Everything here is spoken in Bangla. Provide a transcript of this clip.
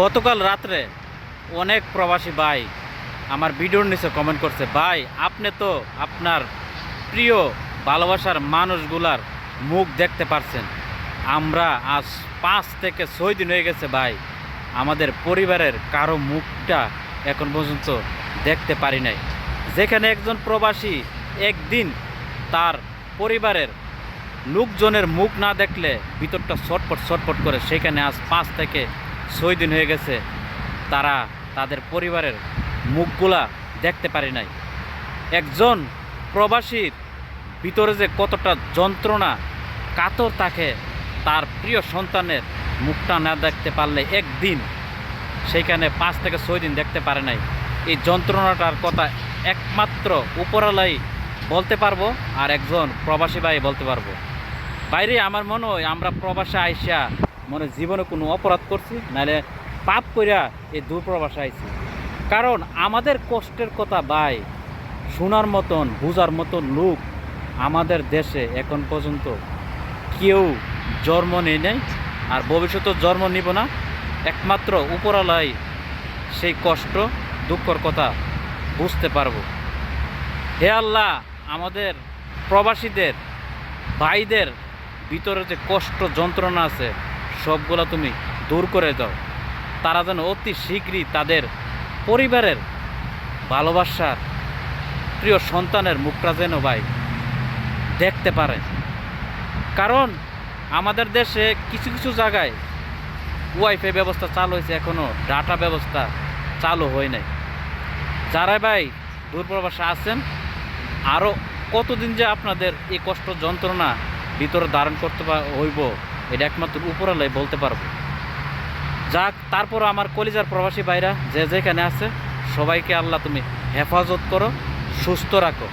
গতকাল রাত্রে অনেক প্রবাসী ভাই আমার ভিডিওর নিচে কমেন্ট করছে, ভাই, আপনি তো আপনার প্রিয় ভালোবাসার মানুষগুলার মুখ দেখতে পারছেন। আমরা আজ পাঁচ থেকে ছয় দিন হয়ে গেছে ভাই, আমাদের পরিবারের কারও মুখটা এখন পর্যন্ত দেখতে পারি নাই। যেখানে একজন প্রবাসী একদিন তার পরিবারের লোকজনের মুখ না দেখলে ভিতরটা ছটপট ছটপট করে, সেখানে আজ পাঁচ থেকে ছয় দিন হয়ে গেছে তারা তাদের পরিবারের মুখগুলা দেখতে পারে নাই। একজন প্রবাসীর ভিতরে যে কতটা যন্ত্রণা, কাতর থাকে, তার প্রিয় সন্তানের মুখটা না দেখতে পারলে একদিন সেইখানে পাঁচ থেকে ছয় দিন দেখতে পারে নাই। এই যন্ত্রণাটার কথা একমাত্র উপরালাই বলতে পারব আর একজন প্রবাসী ভাই বলতে পারব। বাইরে আমার মনে হয় আমরা প্রবাসে আইসা মনে জীবনে কোনো অপরাধ করছি, নাহলে পাপ কইরা এই দূরপ্রবাসে আইছি। কারণ আমাদের কষ্টের কথা ভাই, শোনার মতন, বুঝার মতন লোক আমাদের দেশে এখন পর্যন্ত কেউ জন্ম নেই নাই আর ভবিষ্যতে জন্ম নিব না। একমাত্র উপরালাই সেই কষ্ট, দুঃখর কথা বুঝতে পারব। হে আল্লাহ, আমাদের প্রবাসীদের, ভাইদের ভিতরে যে কষ্ট, যন্ত্রণা আছে সবগুলো তুমি দূর করে দাও। তারা যেন অতি শীঘ্রই তাদের পরিবারের ভালোবাসার প্রিয় সন্তানের মুখটা যেন ভাই দেখতে পারে। কারণ আমাদের দেশে কিছু কিছু জায়গায় ওয়াইফাই ব্যবস্থা চালু হয়েছে এখনও ডাটা ব্যবস্থা চালু হয় নাই। যারা ভাই দূরপ্রবাসে আছেন আরও কতদিন যে আপনাদের এই কষ্ট যন্ত্রণা ভিতরে ধারণ করতে হইব এটা একমাত্র উপরালাই বলতে পারব। যাক তারপর আমার কলিজার প্রবাসী ভাইরা যে যেখানে আছে, সবাইকে আল্লাহ তুমি হেফাজত করো, সুস্থ রাখো।